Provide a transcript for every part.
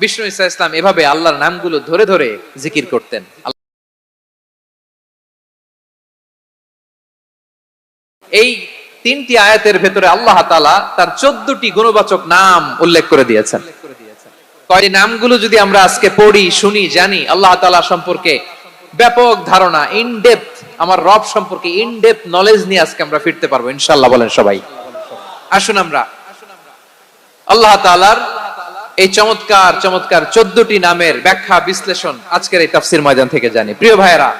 বিষ্ণু ইসা ইসলাম এভাবে আল্লাহর নামগুলো ধরে ধরে জিকির করতেন। এই তিনটি আয়াতের ভেতরে আল্লাহ তাআলা তার চোদ্দটি গুণবাচক নাম উল্লেখ করে দিয়েছেন। কয়টি নামগুলো যদি আমরা আজকে পড়ি, শুনি, জানি, আল্লাহ তাআলা সম্পর্কে ব্যাপক ধারণা ইন ডেপথ আমার রব সম্পর্কে ইন ডেপথ নলেজ নিয়ে আজকে আমরা ফিরতে পারব, ইনশাআল্লাহ বলেন সবাই। আসুন আমরা। আল্লাহ তাআলার এই চমৎকার চমৎকার চোদ্দটি নামের ব্যাখ্যা, বিশ্লেষণ আজকের এই তাফসির ময়দান থেকে জানি। প্রিয় ভাইয়েরা,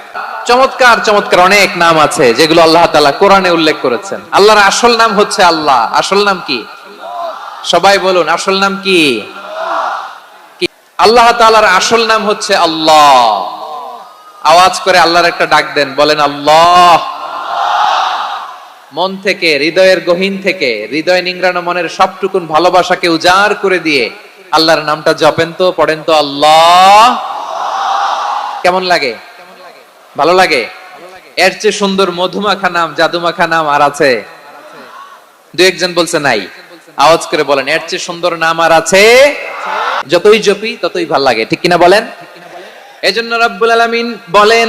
চমৎকার চমৎকার অনেক নাম আছে যেগুলো আল্লাহ তাআলা কোরআনে উল্লেখ করেছেন। আল্লাহর আসল নাম হচ্ছে আল্লাহ। আসল নাম কি? সবাই বলুন, আসল নাম কি? আল্লাহ তাআলার আসল নাম হচ্ছে আল্লাহ। আওয়াজ করে আল্লাহর একটা ডাক দেন, বলেন আল্লাহ। মন থেকে, হৃদয়ের গহীন থেকে, হৃদয় নিংড়ানো মনের সবটুকুন ভালোবাসাকে উজাড় করে দিয়ে আল্লাহর নামটা জপেন তো, পড়েন তো, আল্লাহ। কেমন লাগে? ভালো লাগে? এর চেয়ে সুন্দর মধুমাখা নাম, জাদুমাখা নাম আর আছে? দু একজন বলছে নাই। আওয়াজ করে বলেন, এর চেয়ে সুন্দর নাম আর আছে? যতই জপি, ততই ভালো লাগে। ঠিক কিনা বলেন? এজন্য রব্বুল আলামিন বলেন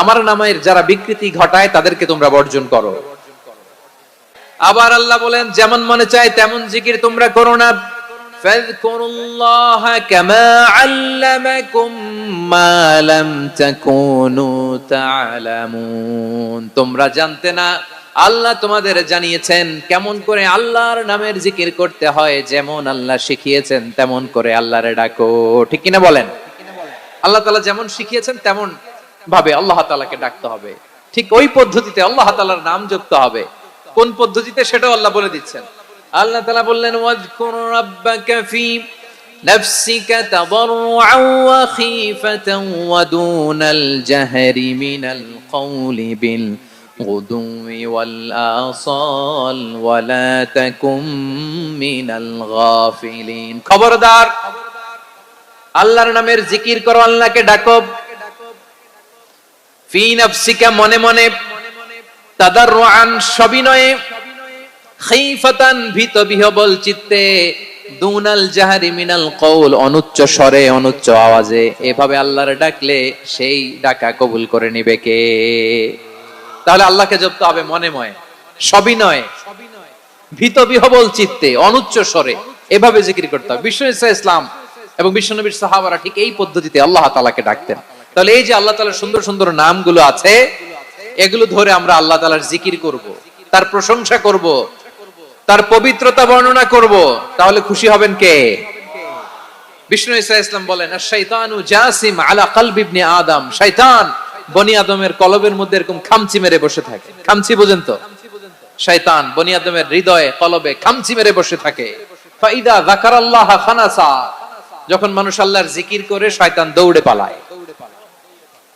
আমার নামের যারা বিকৃতি ঘটায় তাদেরকে তোমরা বর্জন করো। আবার আল্লাহ বলেন, যেমন মনে চায় তেমন জিকির তোমরা করো না। তোমরা জানতে না, আল্লাহ তোমাদের জানিয়েছেন, কেমন করে আল্লাহর নামের জিকির করতে হয়, যেমন আল্লাহ শিখিয়েছেন, তেমন করে আল্লাহরে ডাকো। ঠিক কিনা বলেন? আল্লাহ তাআলা যেমন শিখিয়েছেন, তেমন ভাবে আল্লাহ তাআলাকে ডাকতে হবে ঠিক ওই পদ্ধতিতে আল্লাহ তাআলার নাম জপতে হবে কোন পদ্ধতিতে সেটাও আল্লাহ বলে দিচ্ছেন আল্লাহ তাআলা বললেন ওয়াজকুর রাব্বাকা ফি نفسك تضرعا وخيفة ودون الجهر من القول بالغدو والآصال ولا تكن من الغافلين খবরদার আল্লাহর নামের জিকির করো আল্লাহকে ডাকো ফি নাফসিকা মনে মনে তাদাররুআন সবিনয়ে খাইফাতান ভীত বিহবল চিত্তে দুনাল জাহারি মিনাল কৌল অনুচ্চ স্বরে, অনুচ্চ আওয়াজে। এভাবে আল্লাহর ডাকলে সেই ডাকা কবুল করে নিবে কে? তাহলে আল্লাহকে জপতে হবে মনে ময় সবিনয়, ভীত বিহবল চিত্তে, অনুচ্চ স্বরে। এভাবে জিকির করতে হবে। বিশ্ব ইসলাম এবং বিশ্বনবীর সাহাবারা ঠিক এই পদ্ধতিতে আল্লাহ তালাকে ডাকতেন। তাহলে এই যে আল্লাহ তালার সুন্দর সুন্দর নামগুলো আছে, এগুলো ধরে আমরা আল্লাহ তালার জিকির করব, তার প্রশংসা করব, তার পবিত্রতা বর্ণনা করব। তাহলে খুশি হবেন কে? বিষ্ণু ইসা ইসলাম বলেন শৈতানু জাসিম আলা কালবি ইবনে আদম। শয়তান বনি আদমের কলবের মধ্যে এরকম খামচি মেরে বসে থাকে। খামচি বোঝেন তো? শয়তান বনি আদমের হৃদয়ে, কলবে খামচি মেরে বসে থাকে। ফাইদা যাকারাল্লাহ খানাসা। যখন মানুষ আল্লাহর জিকির করে শয়তান দৌড়ে পালায়।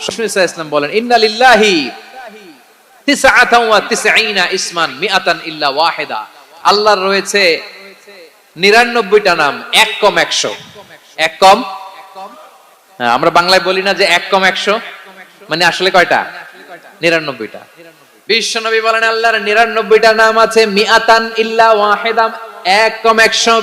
ইসলাম বলেন ইন্না লিল্লাহি তিসআতান ওয়া তিসঈনা ইসমান মিআতান ইল্লা ওয়াহিদা। আল্লাহর রয়েছে নিরানব্বইটা নাম এক কম একশো। এক কম? হ্যাঁ, আমরা বাংলায় বলি না যে এক কম একশো। মানে আসলে কয়টা? নিরানব্বইটা। বিশ্বনবী বলেন আল্লাহর নিরানব্বইটা নাম আছে মিআতান ইল্লা ওয়াহিদা এক কম একশো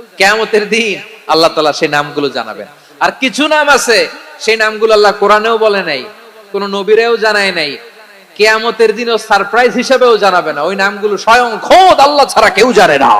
কেয়ামতের দিন আল্লাহ তালা সেই নামগুলো জানাবেন। আর কিছু নাম আছে, সেই নামগুলো আল্লাহ কোরআনেও বলে নাই, কোন নবীরেও জানায় নাই। কেয়ামতের দিনও সারপ্রাইজ হিসেবেও জানাবে না। ওই নামগুলো স্বয়ং খোদ আল্লাহ ছাড়া কেউ জানে না।